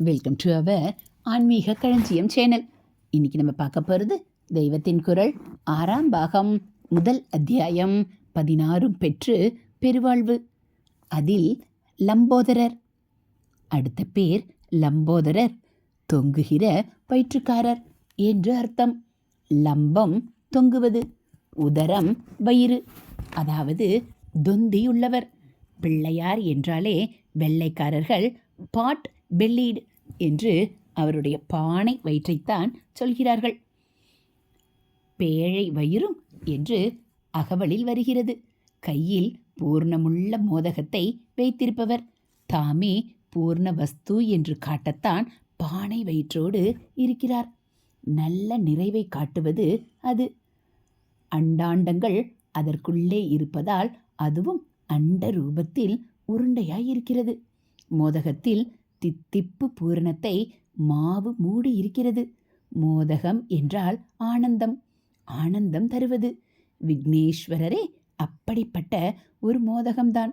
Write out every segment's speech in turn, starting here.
Welcome to our ஆன்மீக களஞ்சியம் channel இன்னைக்கு நம்ம பார்க்க போகிறது தெய்வத்தின் குரல் ஆறாம் பாகம் முதல் அத்தியாயம் பதினாறும் பெற்று பெருவாழ்வு. அதில் லம்போதரர். அடுத்த பேர் லம்போதரர் தொங்குகிற வயிற்றுக்காரர் என்று அர்த்தம். லம்பம் தொங்குவது உதரம் வயிறு. அதாவது தொந்தியுள்ளவர். பிள்ளையார் என்றாலே வெள்ளைக்காரர்கள் பாட் பெல்லீடு என்று அவருடைய பானை வயிற்றைத்தான் சொல்கிறார்கள். பேழை வயிறும் என்று அகவலில் வருகிறது. கையில் பூர்ணமுள்ள மோதகத்தை வைத்திருப்பவர். தாமே பூர்ண வஸ்து என்று காட்டத்தான் பானை வயிற்றோடு இருக்கிறார். நல்ல நிறைவை காட்டுவது அது. அண்டாண்டங்கள் அதற்குள்ளே இருப்பதால் அதுவும் அண்ட ரூபத்தில் உருண்டையாய் இருக்கிறது. மோதகத்தில் தித்திப்பு பூரணத்தை மாவு மூடி இருக்கிறது. மோதகம் என்றால் ஆனந்தம். ஆனந்தம் தருவது. விக்னேஸ்வரரே அப்படிப்பட்ட ஒரு மோதகம்தான்.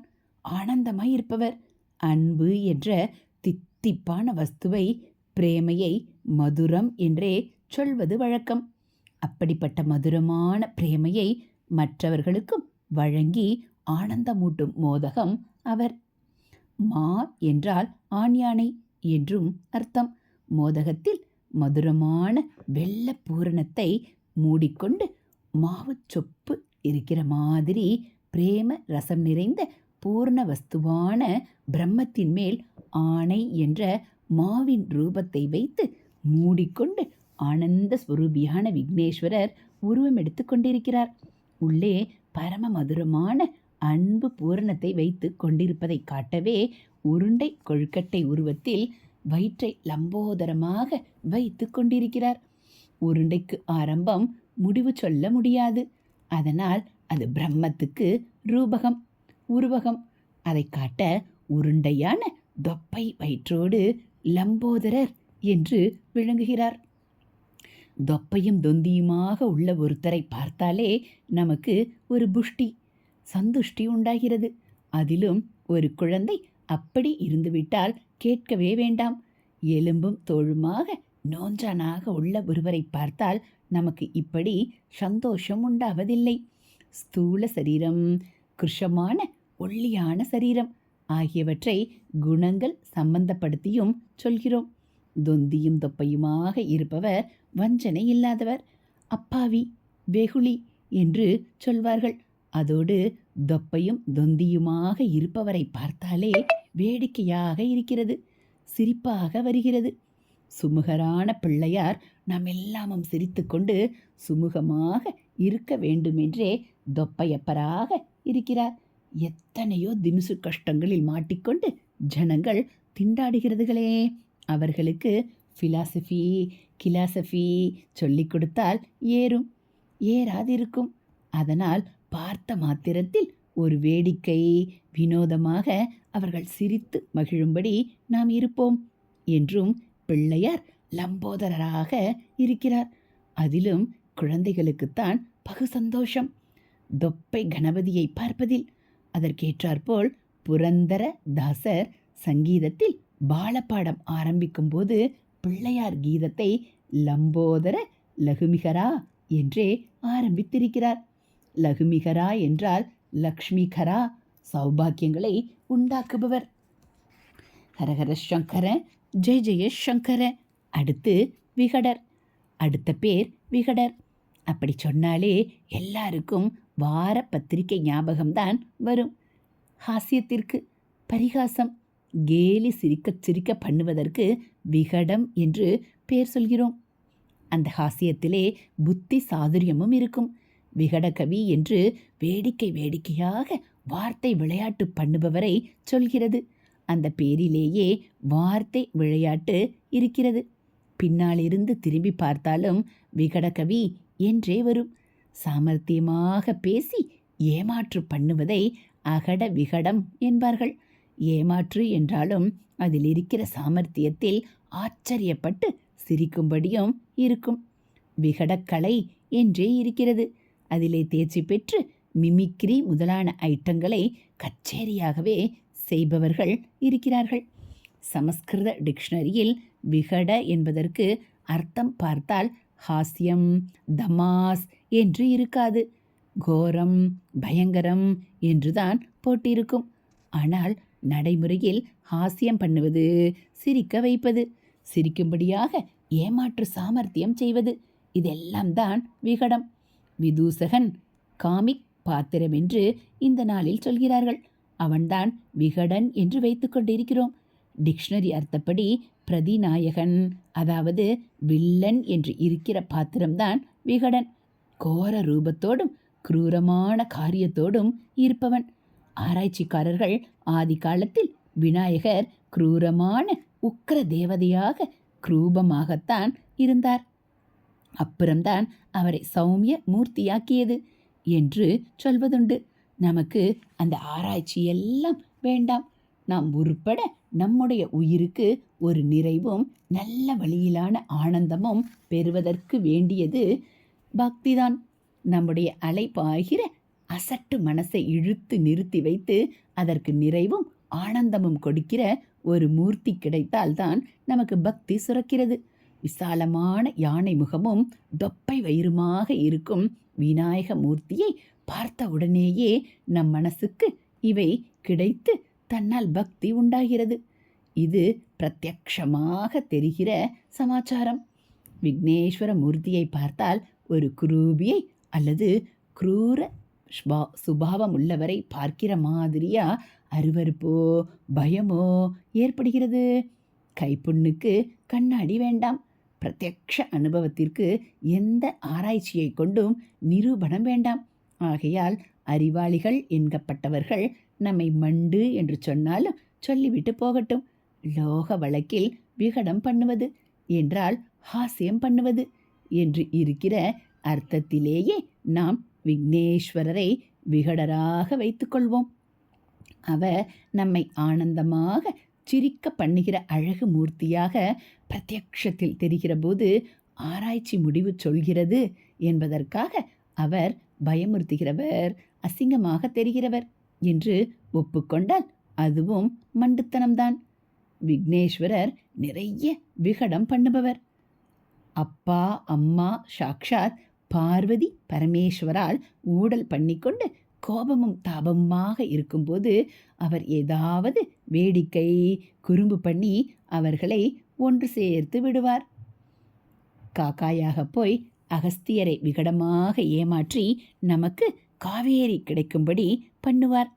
ஆனந்தமாய் இருப்பவர். அன்பு என்ற தித்திப்பான வஸ்துவை பிரேமையை மதுரம் என்றே சொல்வது வழக்கம். அப்படிப்பட்ட மதுரமான பிரேமையை மற்றவர்களுக்கும் வழங்கி ஆனந்தமூட்டும் மோதகம் அவர். மா என்றால் ஆண் யானை என்றும் அர்த்தம். மோதகத்தில் மதுரமான வெள்ள பூரணத்தை மூடிக்கொண்டு மாவுச் சொப்பு இருக்கிற மாதிரி பிரேம ரசம் நிறைந்த பூர்ண வஸ்துவான பிரம்மத்தின் மேல் ஆணை என்ற மாவின் ரூபத்தை வைத்து மூடிக்கொண்டு ஆனந்த ஸ்வரூபியான விக்னேஸ்வரர் உருவம் எடுத்து கொண்டிருக்கிறார். உள்ளே பரம மதுரமான அன்பு பூரணத்தை வைத்து கொண்டிருப்பதை காட்டவே உருண்டை கொழுக்கட்டை உருவத்தில் வயிற்றை லம்போதரமாக வைத்து கொண்டிருக்கிறார். உருண்டைக்கு ஆரம்பம் முடிவு சொல்ல முடியாது. அதனால் அது பிரம்மத்துக்கு ரூபகம் உருவகம். அதை காட்ட உருண்டையான தொப்பை வயிற்றோடு லம்போதரர் என்று விளங்குகிறார். தொப்பையும் தொந்தியுமாக உள்ள ஒருத்தரை பார்த்தாலே நமக்கு ஒரு புஷ்டி. சந்துஷ்டி உண்டாகிறது. அதிலும் ஒரு குழந்தை அப்படி இருந்துவிட்டால் கேட்கவே வேண்டாம். எலும்பும் தோழுமாக நோஞ்சானாக உள்ள ஒருவரை பார்த்தால் நமக்கு இப்படி சந்தோஷம் உண்டாவதில்லை. ஸ்தூல சரீரம் கிருஷமான ஒல்லியான சரீரம் ஆகியவற்றை குணங்கள் சம்பந்தப்படுத்தியும் சொல்கிறோம். தொந்தியும் தொப்பையுமாக இருப்பவர் வஞ்சனை இல்லாதவர். அப்பாவி வெகுளி என்று சொல்வார்கள். அதோடு தொப்பையும் தொந்தியுமாக இருப்பவரை பார்த்தாலே வேடிக்கையாக இருக்கிறது சிரிப்பாக வருகிறது. சுமுகரான பிள்ளையார் நாம் எல்லாமும் சிரித்துக்கொண்டு சுமுகமாக இருக்க வேண்டுமென்றே தொப்பையப்பராக இருக்கிறார். எத்தனையோ தினுசு கஷ்டங்களில் மாட்டிக்கொண்டு ஜனங்கள் திண்டாடுகிறதுகளே. அவர்களுக்கு ஃபிலாசபி கிலாசபி சொல்லிக் கொடுத்தால் ஏறும் ஏறாதிருக்கும். அதனால் பார்த்த மாத்திரத்தில் ஒரு வேடிக்கை வினோதமாக அவர்கள் சிரித்து மகிழும்படி நாம் இருப்போம் என்றும் பிள்ளையார் லம்போதரராக இருக்கிறார். அதிலும் குழந்தைகளுக்குத்தான் பகு சந்தோஷம். தொப்பை கணபதியை பார்ப்பதில் அதற்கேற்றாற்போல் புரந்தர தாசர் சங்கீதத்தில் பாலப்பாடம் ஆரம்பிக்கும் போது பிள்ளையார் கீதத்தை லம்போதர லகுமிகரா என்றே ஆரம்பித்திருக்கிறார். லகுமிகரா என்றால் லக்ஷ்மிகரா சௌபாக்கியங்களை உண்டாக்குபவர். ஹரஹர சங்கர ஜெய ஜெய சங்கர. அடுத்து விகடர். அடுத்த பேர் விகடர். அப்படி சொன்னாலே எல்லாருக்கும் வார பத்திரிகை ஞாபகம்தான் வரும். ஹாஸ்யத்திற்கு பரிகாசம். கேலி சிரிக்க சிரிக்க பண்ணுவதற்கு விகடம் என்று பேர் சொல்கிறோம். அந்த ஹாஸ்யத்திலே புத்தி சாதுரியமும் இருக்கும். விகடகவி என்று வேடிக்கை வேடிக்கையாக வார்த்தை விளையாட்டு பண்ணுபவரை சொல்கிறது. அந்த பேரிலேயே வார்த்தை விளையாட்டு இருக்கிறது. பின்னாலிருந்து திரும்பி பார்த்தாலும் விகடகவி என்றே வரும். சாமர்த்தியமாக பேசி ஏமாற்று பண்ணுவதை அகட விகடம் என்பார்கள். ஏமாற்று என்றாலும் அதில் இருக்கிற சாமர்த்தியத்தில் ஆச்சரியப்பட்டு சிரிக்கும்படியும் இருக்கும். விகடக்கலை என்றே இருக்கிறது. அதிலே தேர்ச்சி பெற்று மிமிக்ரி முதலான ஐட்டங்களை கச்சேரியாகவே செய்பவர்கள் இருக்கிறார்கள். சமஸ்கிருத டிக்ஷனரியில் விகட என்பதற்கு அர்த்தம் பார்த்தால் ஹாஸ்யம் தமாஸ் என்று இருக்காது. கோரம் பயங்கரம் என்றுதான் போட்டிருக்கும். ஆனால் நடைமுறையில் ஹாஸ்யம் பண்ணுவது சிரிக்க வைப்பது சிரிக்கும்படியாக ஏமாற்று சாமர்த்தியம் செய்வது இதெல்லாம் தான் விகடம். விதூசகன் காமிக் பாத்திரம் என்று இந்த நாளில் சொல்கிறார்கள். அவன்தான் விகடன் என்று வைத்துக்கொண்டிருக்கிறோம் டிக்ஷனரி அர்த்தப்படி பிரதிநாயகன் அதாவது வில்லன் என்று இருக்கிற பாத்திரம்தான் விகடன். கோர ரூபத்தோடும் குரூரமான காரியத்தோடும் இருப்பவன். ஆராய்ச்சிக்காரர்கள் ஆதி காலத்தில் விநாயகர் குரூரமான உக்கர தேவதையாக குரூபமாகத்தான் இருந்தார். அப்புறம்தான் அவரை சௌமிய மூர்த்தியாக்கியது என்று சொல்வதுண்டு. நமக்கு அந்த ஆராய்ச்சி எல்லாம் வேண்டாம். நாம் உருப்பட நம்முடைய உயிருக்கு ஒரு நிறைவும் நல்ல வழியிலான ஆனந்தமும் பெறுவதற்கு வேண்டியது பக்திதான். நம்முடைய அலைப்பாகிற அசட்டு மனசை இழுத்து நிறுத்தி வைத்து அதற்கு நிறைவும் ஆனந்தமும் கொடுக்கிற ஒரு மூர்த்தி கிடைத்தால்தான் நமக்கு பக்தி சுரக்கிறது. விசாலமான யானை முகமும் தொப்பை வயிறுமாக இருக்கும் விநாயக மூர்த்தியை பார்த்த உடனேயே நம் மனசுக்கு இவை கிடைத்து தன்னால் பக்தி உண்டாகிறது. இது பிரத்யக்ஷமாக தெரிகிற சமாச்சாரம். விக்னேஸ்வர மூர்த்தியை பார்த்தால் ஒரு குரூபியை அல்லது குரூர சுபாவம் உள்ளவரை பார்க்கிற மாதிரியா அருவருப்போ பயமோ ஏற்படுகிறது? கைப்புண்ணுக்கு கண்ணாடி வேண்டாம். பிரத்யக்ஷ அனுபவத்திற்கு எந்த ஆராய்ச்சியை கொண்டும் நிரூபணம் வேண்டாம். ஆகையால் அறிவாளிகள் என்கப்பட்டவர்கள் நம்மை மண்டு என்று சொன்னாலும் சொல்லிவிட்டு போகட்டும். லோக வழக்கில் விகடம் பண்ணுவது என்றால் ஹாஸ்யம் பண்ணுவது என்று இருக்கிற அர்த்தத்திலேயே நாம் விக்னேஸ்வரரை விகடராக வைத்துக்கொள்வோம். அவர் நம்மை ஆனந்தமாக சிரிக்க பண்ணுகிற அழகு மூர்த்தியாக பிரத்யக்ஷத்தில் தெரிகிற போது ஆராய்ச்சி முடிவு சொல்கிறது என்பதற்காக அவர் பயமுறுத்துகிறவர் அசிங்கமாக தெரிகிறவர் என்று ஒப்புக்கொண்டால் அதுவும் மண்டுத்தனம்தான். விக்னேஸ்வரர் நிறைய விகடம் பண்ணுபவர். அப்பா அம்மா சாக்ஷாத் பார்வதி பரமேஸ்வரால் ஊடல் பண்ணிக்கொண்டு கோபமும் தாபமாக இருக்கும்போது அவர் ஏதாவது வேடிக்கை குறும்பு பண்ணி அவர்களை ஒன்று சேர்த்து விடுவார். காக்காயாக போய் அகஸ்தியரை விகடமாக ஏமாற்றி நமக்கு காவேரி கிடைக்கும்படி பண்ணுவார்.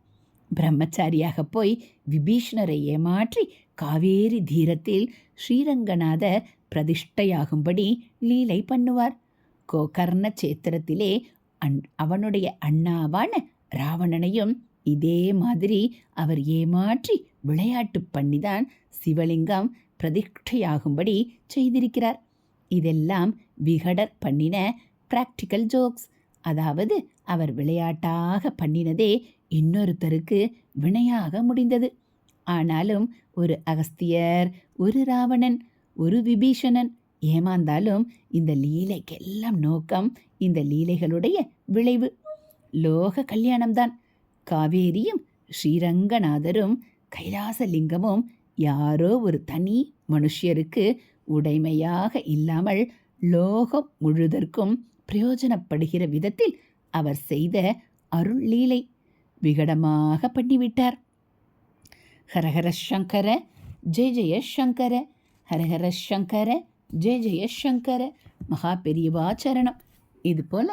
பிரம்மச்சாரியாக போய் விபீஷ்ணரை ஏமாற்றி காவேரி தீரத்தில் ஸ்ரீரங்கநாதர் பிரதிஷ்டையாகும்படி லீலை பண்ணுவார். கோகர்ண சேத்திரத்திலே அன் அவனுடைய அண்ணாவான ராவணனையும் இதே மாதிரி அவர் ஏமாற்றி விளையாட்டு பண்ணிதான் சிவலிங்கம் பிரதிஷ்டையாகும்படி செய்திருக்கிறார். இதெல்லாம் விகடர் பண்ணின பிராக்டிக்கல் ஜோக்ஸ் அதாவது அவர் விளையாட்டாக பண்ணினதே இன்னொருத்தருக்கு வினையாக முடிந்தது. ஆனாலும் ஒரு அகஸ்தியர் ஒரு ராவணன் ஒரு விபீஷணன் ஏமாந்தாலும் இந்த லீலைக்கெல்லாம் நோக்கம் இந்த லீலைகளுடைய விளைவு. லோக கல்யாணம்தான். காவேரியும் ஸ்ரீரங்கநாதரும் கைலாசலிங்கமும் யாரோ ஒரு தனி மனுஷியருக்கு உடைமையாக இல்லாமல் லோகம் முழுதற்கும் பிரயோஜனப்படுகிற விதத்தில் அவர் செய்த அருள் லீலை விகடமாக பண்ணிவிட்டார். ஹரஹர சங்கர ஜெய ஜெய சங்கர ஹரஹர சங்கர ஜெய ஜெய சங்கர மகா பெரியவாச்சரணம் இது போல்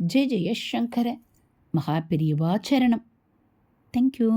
ஜெய ஜெயசங்கர மகாபெரியவாச்சரணம் தேங்க்யூ